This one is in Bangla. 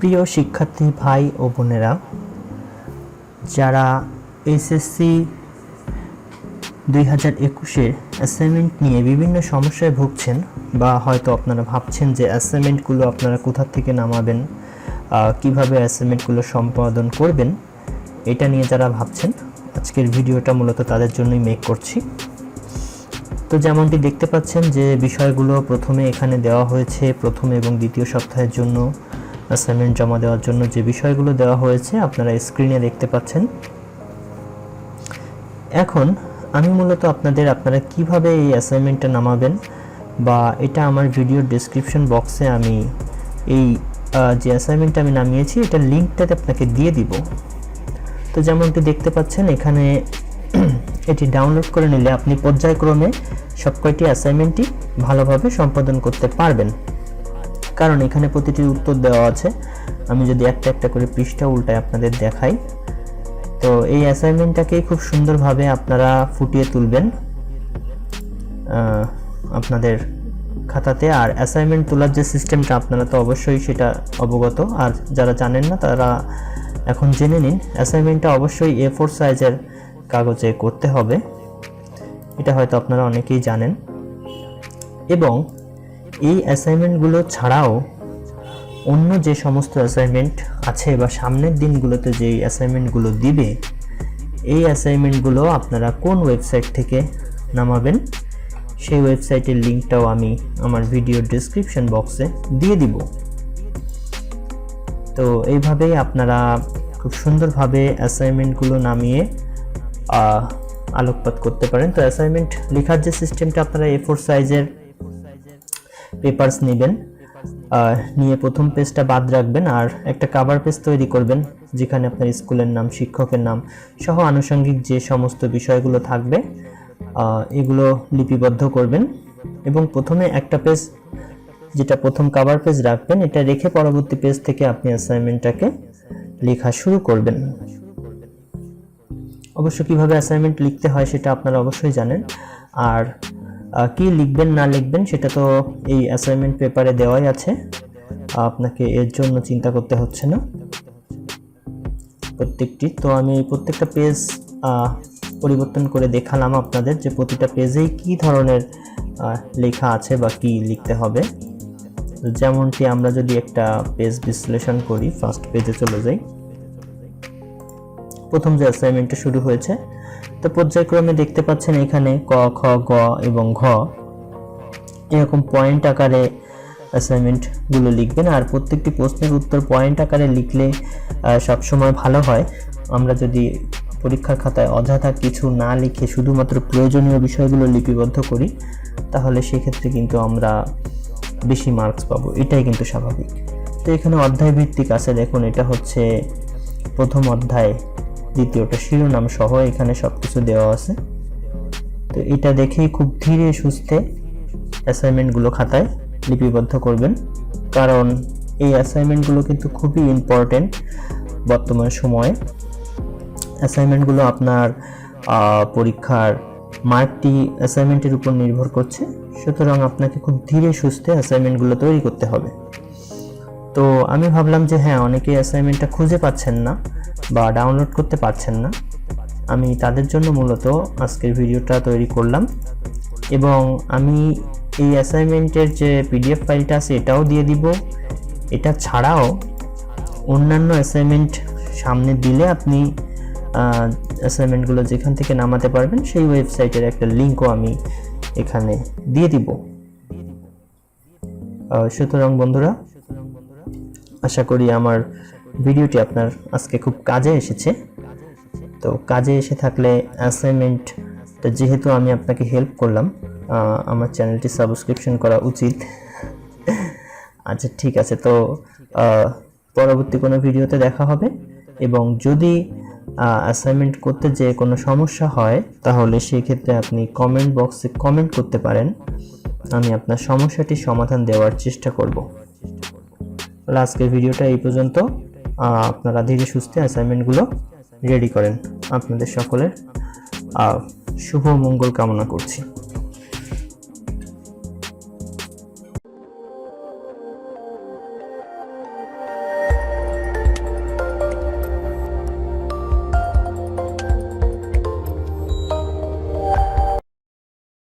প্রিয় শিক্ষার্থী ভাই ও বোনেরা, যারা এসএসসি দুই হাজার একুশের অ্যাসাইনমেন্ট নিয়ে বিভিন্ন সমস্যায় ভুগছেন বা হয়তো আপনারা ভাবছেন যে অ্যাসাইনমেন্টগুলো আপনারা কোথা থেকে নামাবেন কীভাবে অ্যাসাইনমেন্টগুলো সম্পাদন করবেন, এটা নিয়ে যারা ভাবছেন, আজকের ভিডিওটা মূলত তাদের জন্যই মেক করছি। তো যেমনটি দেখতে পাচ্ছেন যে বিষয়গুলো প্রথমে এখানে দেওয়া হয়েছে প্রথম এবং দ্বিতীয় সপ্তাহের জন্য। অ্যাসাইনমেন্ট জমা দেওয়ার জন্য যে বিষয়গুলো দেওয়া হয়েছে আপনারা স্ক্রিনে দেখতে পাচ্ছেন। এখন আমি মূলত আপনাদের আপনারা কীভাবে এই অ্যাসাইনমেন্টটা নামাবেন বা এটা আমার ভিডিওর ডেসক্রিপশন বক্সে আমি এই যে অ্যাসাইনমেন্টটা আমি নামিয়েছি, এটা লিঙ্কটাতে আপনাকে দিয়ে দিব। তো যেমনটি দেখতে পাচ্ছেন, এখানে এটি ডাউনলোড করে নিলে আপনি পর্যায়ক্রমে সব কয়টি অ্যাসাইনমেন্টই ভালোভাবে সম্পাদন করতে পারবেন। কারণ এখানে প্রতিটি উত্তর দেওয়া আছে। আমি যদি একটা একটা করে পৃষ্ঠা উল্টায় আপনাদের দেখাই। তো এই অ্যাসাইনমেন্টটাকে খুব সুন্দরভাবে আপনারা ফুটিয়ে তুলবেন। আপনাদের খাতাতে। আর অ্যাসাইনমেন্ট তোলার যে সিস্টেমটা আপনারা তো অবশ্যই সেটা অবগত। আর যারা জানেন না, তারা এখন জেনে নিন। অ্যাসাইনমেন্টটা অবশ্যই এ ফোর সাইজের কাগজে করতে হবে। এটা হয়তো আপনারা অনেকেই জানেন। এবং এই অ্যাসাইনমেন্টগুলো ছাড়াও অন্য যে সমস্ত অ্যাসাইনমেন্ট আছে বা সামনের দিনগুলোতে যেই অ্যাসাইনমেন্টগুলো দিবে, এই অ্যাসাইনমেন্টগুলো আপনারা কোন ওয়েবসাইট থেকে নামাবেন? সেই ওয়েবসাইটের লিঙ্কটাও আমি আমার ভিডিও ডিসক্রিপশন বক্সে দিয়ে দিব। তো এইভাবেই আপনারা খুব সুন্দরভাবে অ্যাসাইনমেন্টগুলো নামিয়ে আলোকপাত করতে পারেন। তো অ্যাসাইনমেন্ট লেখার যে সিস্টেমটা আপনারা এ ফোর সাইজের পেপারস নেবেন। নিয়ে প্রথম পেজটা বাদ রাখবেন আর একটা কাভার পেজ তৈরি করবেন, যেখানে আপনার স্কুলের নাম, শিক্ষকের নাম সহ আনুষঙ্গিক যে সমস্ত বিষয়গুলো থাকবে এগুলো লিপিবদ্ধ করবেন। এবং প্রথমে একটা পেজ যেটা প্রথম কাভার পেজ রাখবেন, এটা রেখে পরবর্তী পেজ থেকে আপনি অ্যাসাইনমেন্টটাকে লেখা শুরু করবেন। অবশ্য কীভাবে অ্যাসাইনমেন্ট লিখতে হয় সেটা আপনারা অবশ্যই জানেন। আর কি লিখবেন, না লিখবেন, সেটা তো এই অ্যাসাইনমেন্ট পেপারে দেওয়াই আছে। আপনাকে এর জন্য চিন্তা করতে হচ্ছে না। প্রত্যেকটি, তো আমি প্রত্যেকটা পেজ পরিবর্তন করে দেখালাম আপনাদের যে প্রতিটা পেজেই কি ধরনের লেখা আছে বা কি লিখতে হবে। যেমনটি আমরা যদি একটা পেজ বিশ্লেষণ করি ফার্স্ট পেজে চলে যাই। প্রথম যে অ্যাসাইনমেন্টটা শুরু হয়েছে তো পর্যায়ক্রমে দেখতে পাচ্ছেন এখানে ক, খ, গ এবং ঘ। এরকম পয়েন্ট আকারে অ্যাসাইনমেন্টগুলো লিখবেন আর প্রত্যেকটি প্রশ্নের উত্তর পয়েন্ট আকারে লিখলে সবসময় ভালো হয়। আমরা যদি পরীক্ষার খাতায় অযথা কিছু না লিখে শুধুমাত্র প্রয়োজনীয় বিষয়গুলো লিপিবদ্ধ করি, তাহলে সেক্ষেত্রে কিন্তু আমরা বেশি মার্কস পাবো। এটাই কিন্তু স্বাভাবিক। তো এখানে অধ্যায় ভিত্তিক আছে। দেখুন, এটা হচ্ছে প্রথম অধ্যায়। দ্বিতীয়টা শিরোনাম সহ এখানে সব কিছু দেওয়া আছে। তো এটা দেখেই খুব ধীরে সুস্থে অ্যাসাইনমেন্টগুলো খাতায় লিপিবদ্ধ করবেন। কারণ এই অ্যাসাইনমেন্টগুলো কিন্তু খুবই ইম্পর্টেন্ট বর্তমান সময়ে। অ্যাসাইনমেন্টগুলো আপনার পরীক্ষার মার্কটি অ্যাসাইনমেন্টের উপর নির্ভর করছে। সুতরাং আপনাকে খুব ধীরে সুস্থে অ্যাসাইনমেন্টগুলো তৈরি করতে হবে। তো আমি ভাবলাম যে হ্যাঁ অনেকেই অ্যাসাইনমেন্টটা খুঁজে পাচ্ছেন না। বা ডাউনলোড করতে পারছেন না, আমি তাদের জন্য মূলত আজকের ভিডিওটা তৈরি করলাম এবং আমি এই অ্যাসাইনমেন্টের যে পিডিএফ ফাইলটা আছে এটাও দিয়ে দিব। এটা ছাড়াও অন্যান্য অ্যাসাইনমেন্ট সামনে দিলে আপনি অ্যাসাইনমেন্টগুলো যেখান থেকে নামাতে পারবেন সেই ওয়েবসাইটের একটা লিঙ্কও আমি এখানে দিয়ে দিব। সুতরাং বন্ধুরা, আশা করি আমার ভিডিওটি আপনার আজকে খুব কাজে এসেছে। তো কাজে এসে থাকলে অ্যাসাইনমেন্টটা যেহেতু আমি আপনাকে হেল্প করলাম আমার চ্যানেলটি সাবস্ক্রিপশন করা উচিত। আচ্ছা ঠিক আছে, তো পরবর্তী কোনো ভিডিওতে দেখা হবে। এবং যদি অ্যাসাইনমেন্ট করতে যে কোনো সমস্যা হয়, তাহলে সেই ক্ষেত্রে আপনি কমেন্ট বক্সে কমেন্ট করতে পারেন। আমি আপনার সমস্যাটির সমাধান দেওয়ার চেষ্টা করব। আজকের ভিডিওটা এই পর্যন্ত। আপনারা ধীরে সুস্থে অ্যাসাইনমেন্টগুলো রেডি করেন। আপনাদের সকলের শুভ মঙ্গল কামনা করছি।